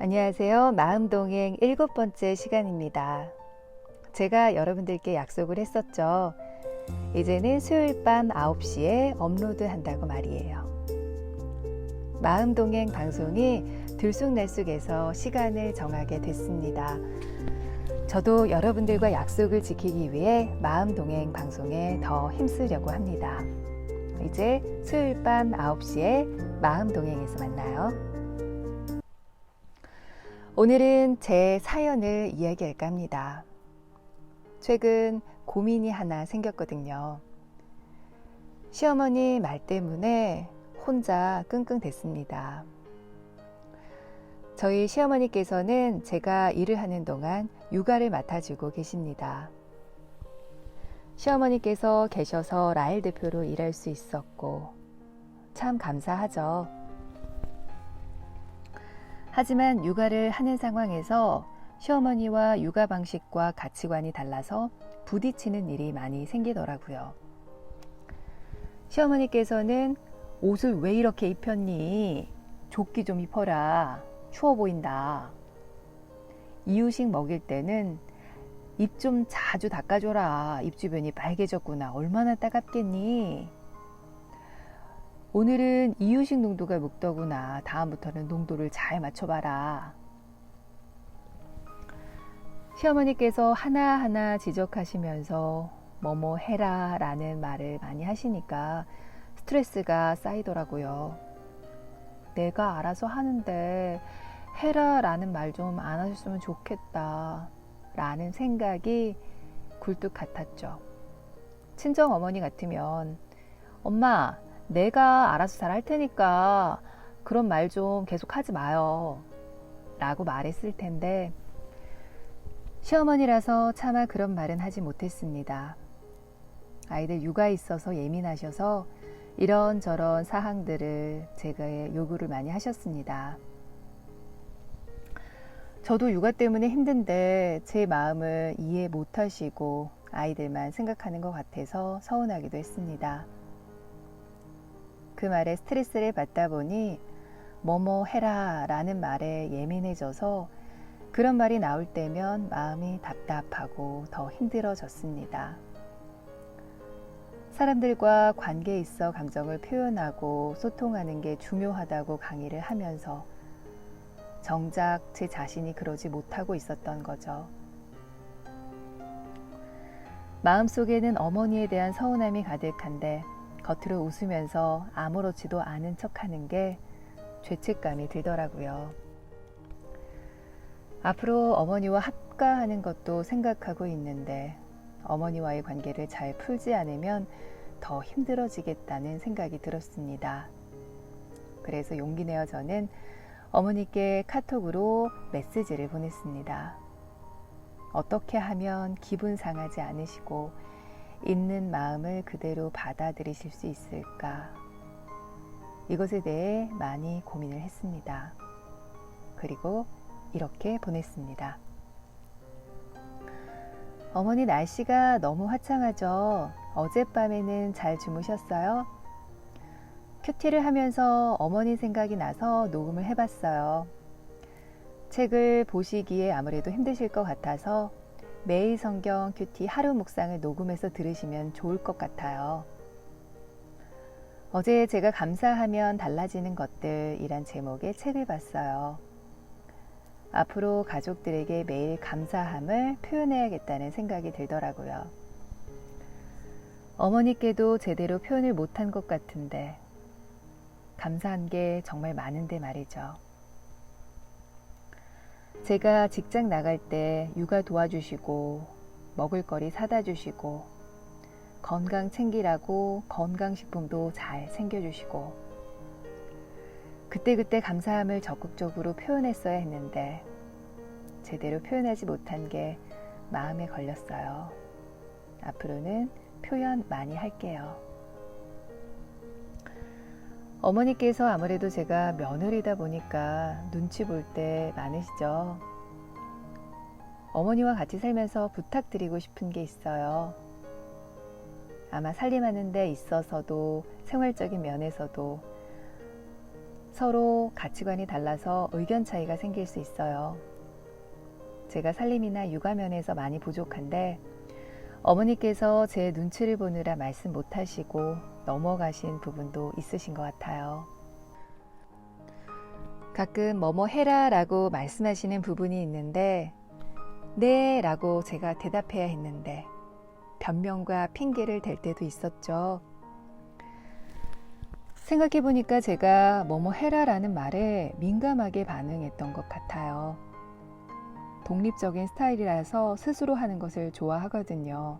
안녕하세요. 마음동행 일곱 번째 시간입니다. 제가 여러분들께 약속을 했었죠. 이제는 수요일 밤 9시에 업로드 한다고 말이에요. 마음동행 방송이 들쑥날쑥해서 시간을 정하게 됐습니다. 저도 여러분들과 약속을 지키기 위해 마음동행 방송에 더 힘쓰려고 합니다. 이제 수요일 밤 9시에 마음동행에서 만나요. 오늘은 제 사연을 이야기할까 합니다. 최근 고민이 하나 생겼거든요. 시어머니 말 때문에 혼자 끙끙댔습니다. 저희 시어머니께서는 제가 일을 하는 동안 육아를 맡아주고 계십니다. 시어머니께서 계셔서 라일 대표로 일할 수 있었고, 참 감사하죠. 하지만 육아를 하는 상황에서 시어머니와 육아 방식과 가치관이 달라서 부딪히는 일이 많이 생기더라고요. 시어머니께서는 옷을 왜 이렇게 입혔니? 조끼 좀 입어라. 추워 보인다. 이유식 먹일 때는 입 좀 자주 닦아줘라. 입 주변이 빨개졌구나. 얼마나 따갑겠니? 오늘은 이유식 농도가 묵더구나. 다음부터는 농도를 잘 맞춰봐라. 시어머니께서 하나하나 지적하시면서 뭐뭐 해라 라는 말을 많이 하시니까 스트레스가 쌓이더라고요. 내가 알아서 하는데 해라 라는 말 좀 안 하셨으면 좋겠다 라는 생각이 굴뚝 같았죠. 친정 어머니 같으면 엄마 내가 알아서 잘 할 테니까 그런 말 좀 계속 하지 마요. 라고 말했을 텐데, 시어머니라서 차마 그런 말은 하지 못했습니다. 아이들 육아에 있어서 예민하셔서 이런저런 사항들을 제가 요구를 많이 하셨습니다. 저도 육아 때문에 힘든데 제 마음을 이해 못 하시고 아이들만 생각하는 것 같아서 서운하기도 했습니다. 그 말에 스트레스를 받다 보니 뭐뭐 해라 라는 말에 예민해져서 그런 말이 나올 때면 마음이 답답하고 더 힘들어졌습니다. 사람들과 관계에 있어 감정을 표현하고 소통하는 게 중요하다고 강의를 하면서 정작 제 자신이 그러지 못하고 있었던 거죠. 마음속에는 어머니에 대한 서운함이 가득한데 겉으로 웃으면서 아무렇지도 않은 척 하는 게 죄책감이 들더라고요. 앞으로 어머니와 합가하는 것도 생각하고 있는데 어머니와의 관계를 잘 풀지 않으면 더 힘들어지겠다는 생각이 들었습니다. 그래서 용기 내어 저는 어머니께 카톡으로 메시지를 보냈습니다. 어떻게 하면 기분 상하지 않으시고 있는 마음을 그대로 받아들이실 수 있을까? 이것에 대해 많이 고민을 했습니다. 그리고 이렇게 보냈습니다. 어머니 날씨가 너무 화창하죠? 어젯밤에는 잘 주무셨어요? 큐티를 하면서 어머니 생각이 나서 녹음을 해봤어요. 책을 보시기에 아무래도 힘드실 것 같아서 매일 성경 큐티 하루 묵상을 녹음해서 들으시면 좋을 것 같아요. 어제 제가 감사하면 달라지는 것들이란 제목의 책을 봤어요. 앞으로 가족들에게 매일 감사함을 표현해야겠다는 생각이 들더라고요. 어머니께도 제대로 표현을 못한 것 같은데, 감사한 게 정말 많은데 말이죠. 제가 직장 나갈 때 육아 도와주시고, 먹을거리 사다 주시고, 건강 챙기라고 건강식품도 잘 챙겨주시고, 그때그때 감사함을 적극적으로 표현했어야 했는데 제대로 표현하지 못한 게 마음에 걸렸어요. 앞으로는 표현 많이 할게요. 어머니께서 아무래도 제가 며느리다 보니까 눈치 볼 때 많으시죠. 어머니와 같이 살면서 부탁드리고 싶은 게 있어요. 아마 살림하는 데 있어서도 생활적인 면에서도 서로 가치관이 달라서 의견 차이가 생길 수 있어요. 제가 살림이나 육아 면에서 많이 부족한데 어머니께서 제 눈치를 보느라 말씀 못 하시고 넘어가신 부분도 있으신 것 같아요. 가끔 뭐뭐 해라 라고 말씀하시는 부분이 있는데 네 라고 제가 대답해야 했는데 변명과 핑계를 댈 때도 있었죠. 생각해보니까 제가 뭐뭐 해라 라는 말에 민감하게 반응했던 것 같아요. 독립적인 스타일이라서 스스로 하는 것을 좋아하거든요.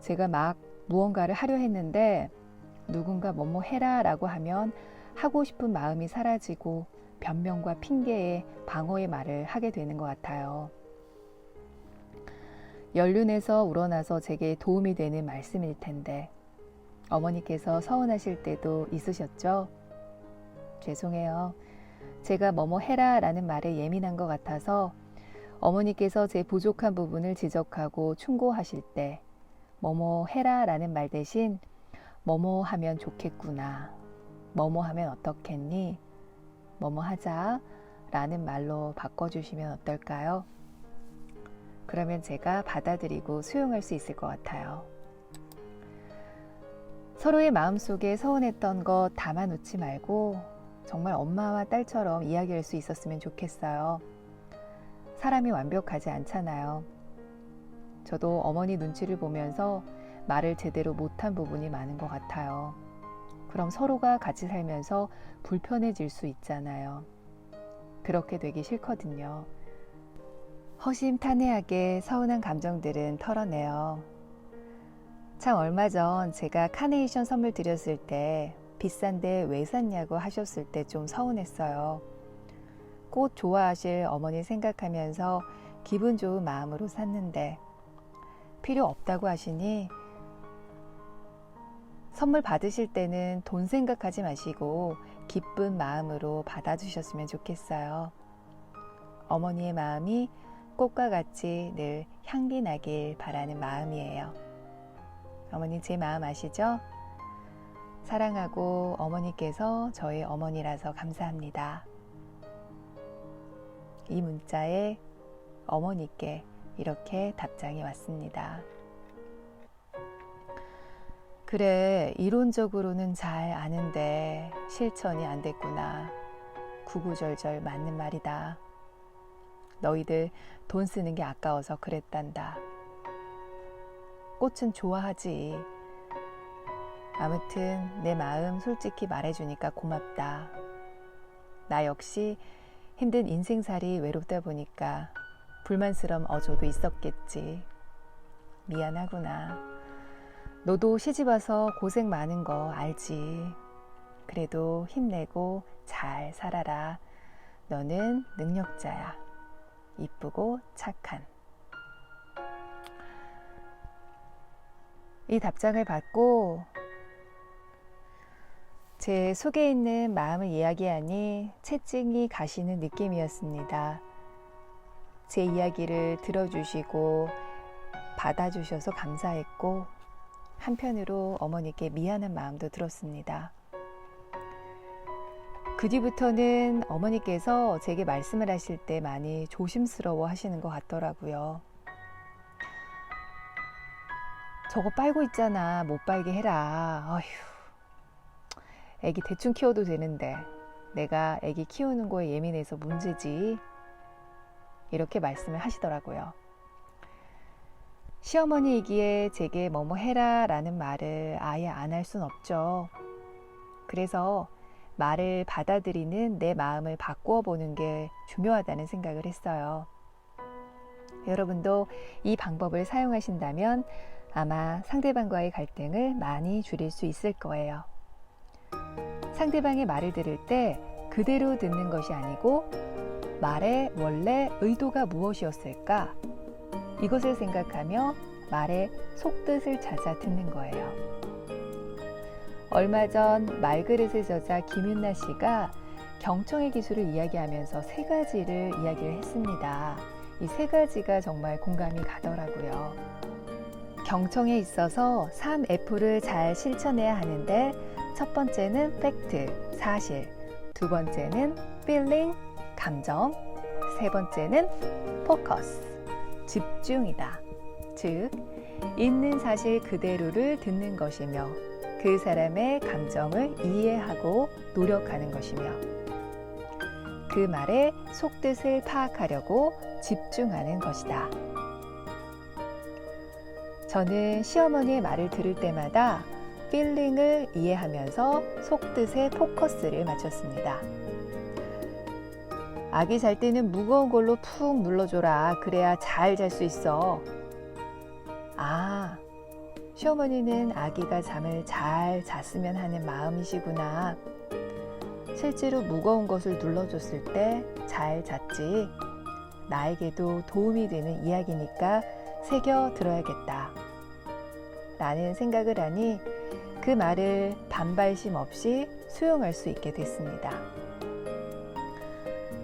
제가 막 무언가를 하려 했는데 누군가 뭐뭐 해라 라고 하면 하고 싶은 마음이 사라지고 변명과 핑계에 방어의 말을 하게 되는 것 같아요. 연륜에서 우러나서 제게 도움이 되는 말씀일 텐데 어머니께서 서운하실 때도 있으셨죠? 죄송해요. 제가 뭐뭐 해라 라는 말에 예민한 것 같아서 어머니께서 제 부족한 부분을 지적하고 충고하실 때 뭐뭐 해라 라는 말 대신 뭐뭐 하면 좋겠구나. 뭐뭐 하면 어떻겠니? 뭐뭐 하자 라는 말로 바꿔주시면 어떨까요? 그러면 제가 받아들이고 수용할 수 있을 것 같아요. 서로의 마음속에 서운했던 것 담아놓지 말고 정말 엄마와 딸처럼 이야기할 수 있었으면 좋겠어요. 사람이 완벽하지 않잖아요. 저도 어머니 눈치를 보면서 말을 제대로 못한 부분이 많은 것 같아요. 그럼 서로가 같이 살면서 불편해질 수 있잖아요. 그렇게 되기 싫거든요. 허심탄회하게 서운한 감정들은 털어내요. 참 얼마 전 제가 카네이션 선물 드렸을 때 비싼데 왜 샀냐고 하셨을 때 좀 서운했어요. 꽃 좋아하실 어머니 생각하면서 기분 좋은 마음으로 샀는데 필요 없다고 하시니 선물 받으실 때는 돈 생각하지 마시고 기쁜 마음으로 받아주셨으면 좋겠어요. 어머니의 마음이 꽃과 같이 늘 향기 나길 바라는 마음이에요. 어머니 제 마음 아시죠? 사랑하고 어머니께서 저의 어머니라서 감사합니다. 이 문자에 어머니께 이렇게 답장이 왔습니다. 그래, 이론적으로는 잘 아는데 실천이 안 됐구나. 구구절절 맞는 말이다. 너희들 돈 쓰는 게 아까워서 그랬단다. 꽃은 좋아하지. 아무튼 내 마음 솔직히 말해주니까 고맙다. 나 역시 힘든 인생살이 외롭다 보니까 불만스러움 어조도 있었겠지. 미안하구나. 너도 시집 와서 고생 많은 거 알지. 그래도 힘내고 잘 살아라. 너는 능력자야. 이쁘고 착한. 이 답장을 받고 제 속에 있는 마음을 이야기하니 채증이 가시는 느낌이었습니다. 제 이야기를 들어주시고 받아주셔서 감사했고 한편으로 어머니께 미안한 마음도 들었습니다. 그 뒤부터는 어머니께서 제게 말씀을 하실 때 많이 조심스러워 하시는 것 같더라고요. 저거 빨고 있잖아. 못 빨게 해라. 어휴. 애기 대충 키워도 되는데 내가 애기 키우는 거에 예민해서 문제지. 이렇게 말씀을 하시더라고요. 시어머니이기에 제게 뭐뭐 해라 라는 말을 아예 안 할 순 없죠. 그래서 말을 받아들이는 내 마음을 바꾸어 보는 게 중요하다는 생각을 했어요. 여러분도 이 방법을 사용하신다면 아마 상대방과의 갈등을 많이 줄일 수 있을 거예요. 상대방의 말을 들을 때 그대로 듣는 것이 아니고 말의 원래 의도가 무엇이었을까? 이것을 생각하며 말의 속뜻을 찾아 듣는 거예요. 얼마 전 말그릇의 저자 김윤나 씨가 경청의 기술을 이야기하면서 세 가지를 이야기를 했습니다. 이 세 가지가 정말 공감이 가더라고요. 경청에 있어서 3F를 잘 실천해야 하는데 첫 번째는 팩트, 사실. 두 번째는 feeling, 감정. 세 번째는 focus, 집중이다. 즉, 있는 사실 그대로를 듣는 것이며 그 사람의 감정을 이해하고 노력하는 것이며 그 말의 속뜻을 파악하려고 집중하는 것이다. 저는 시어머니의 말을 들을 때마다 필링을 이해하면서 속뜻에 포커스를 맞췄습니다. 아기 잘 때는 무거운 걸로 푹 눌러줘라. 그래야 잘 잘 수 있어. 아, 시어머니는 아기가 잠을 잘 잤으면 하는 마음이시구나. 실제로 무거운 것을 눌러줬을 때 잘 잤지. 나에게도 도움이 되는 이야기니까 새겨 들어야겠다. 라는 생각을 하니 그 말을 반발심 없이 수용할 수 있게 됐습니다.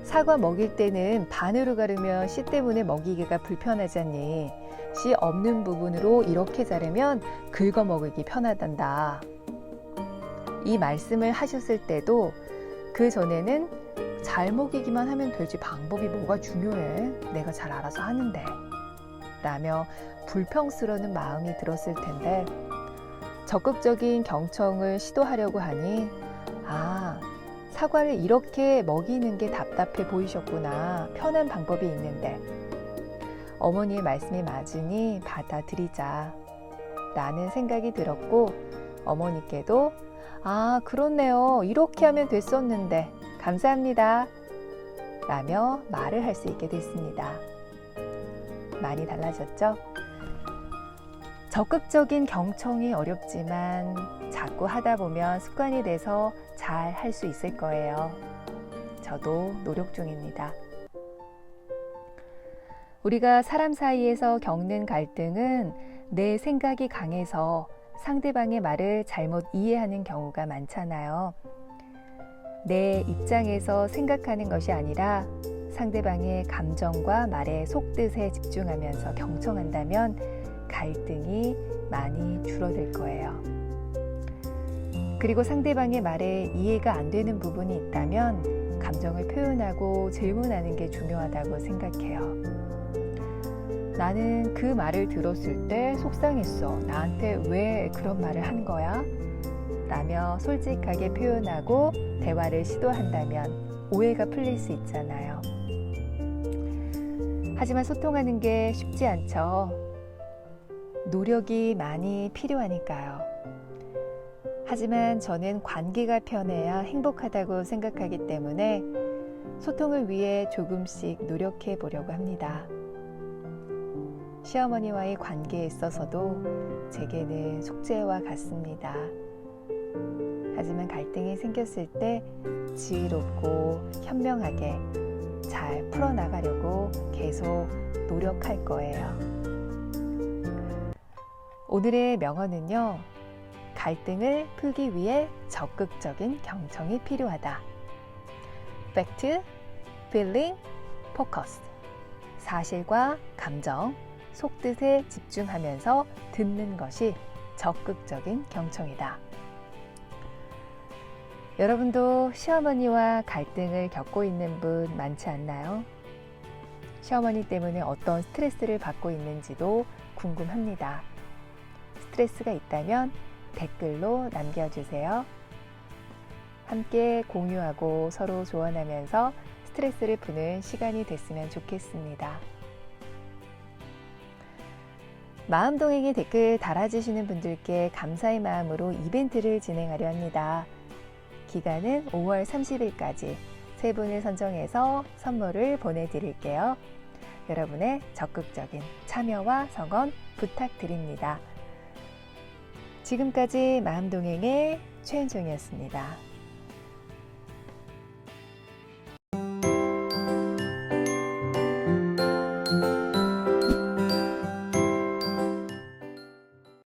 사과 먹일 때는 반으로 가르면 씨 때문에 먹이기가 불편하잖니. 씨 없는 부분으로 이렇게 자르면 긁어 먹기 편하단다. 이 말씀을 하셨을 때도 그 전에는 잘 먹이기만 하면 되지 방법이 뭐가 중요해. 내가 잘 알아서 하는데. 라며 불평스러운 마음이 들었을 텐데 적극적인 경청을 시도하려고 하니 아, 사과를 이렇게 먹이는 게 답답해 보이셨구나. 편한 방법이 있는데. 어머니의 말씀이 맞으니 받아들이자. 라는 생각이 들었고, 어머니께도, 아, 그렇네요. 이렇게 하면 됐었는데. 감사합니다. 라며 말을 할 수 있게 됐습니다. 많이 달라졌죠? 적극적인 경청이 어렵지만 자꾸 하다 보면 습관이 돼서 잘 할 수 있을 거예요. 저도 노력 중입니다. 우리가 사람 사이에서 겪는 갈등은 내 생각이 강해서 상대방의 말을 잘못 이해하는 경우가 많잖아요. 내 입장에서 생각하는 것이 아니라 상대방의 감정과 말의 속뜻에 집중하면서 경청한다면 갈등이 많이 줄어들 거예요. 그리고 상대방의 말에 이해가 안 되는 부분이 있다면 감정을 표현하고 질문하는 게 중요하다고 생각해요. 나는 그 말을 들었을 때 속상했어. 나한테 왜 그런 말을 한 거야? 라며 솔직하게 표현하고 대화를 시도한다면 오해가 풀릴 수 있잖아요. 하지만 소통하는 게 쉽지 않죠. 노력이 많이 필요하니까요. 하지만 저는 관계가 편해야 행복하다고 생각하기 때문에 소통을 위해 조금씩 노력해 보려고 합니다. 시어머니와의 관계에 있어서도 제게는 숙제와 같습니다. 하지만 갈등이 생겼을 때 지혜롭고 현명하게 잘 풀어나가려고 계속 노력할 거예요. 오늘의 명언은요, 갈등을 풀기 위해 적극적인 경청이 필요하다. 팩트, feeling, focus. 사실과 감정, 속뜻에 집중하면서 듣는 것이 적극적인 경청이다. 여러분도 시어머니와 갈등을 겪고 있는 분 많지 않나요? 시어머니 때문에 어떤 스트레스를 받고 있는지도 궁금합니다. 스트레스가 있다면 댓글로 남겨주세요. 함께 공유하고 서로 조언하면서 스트레스를 푸는 시간이 됐으면 좋겠습니다. 마음동행에 댓글 달아주시는 분들께 감사의 마음으로 이벤트를 진행하려 합니다. 기간은 5월 30일까지 세 분을 선정해서 선물을 보내드릴게요. 여러분의 적극적인 참여와 성원 부탁드립니다. 지금까지 마음동행의 최은정이었습니다.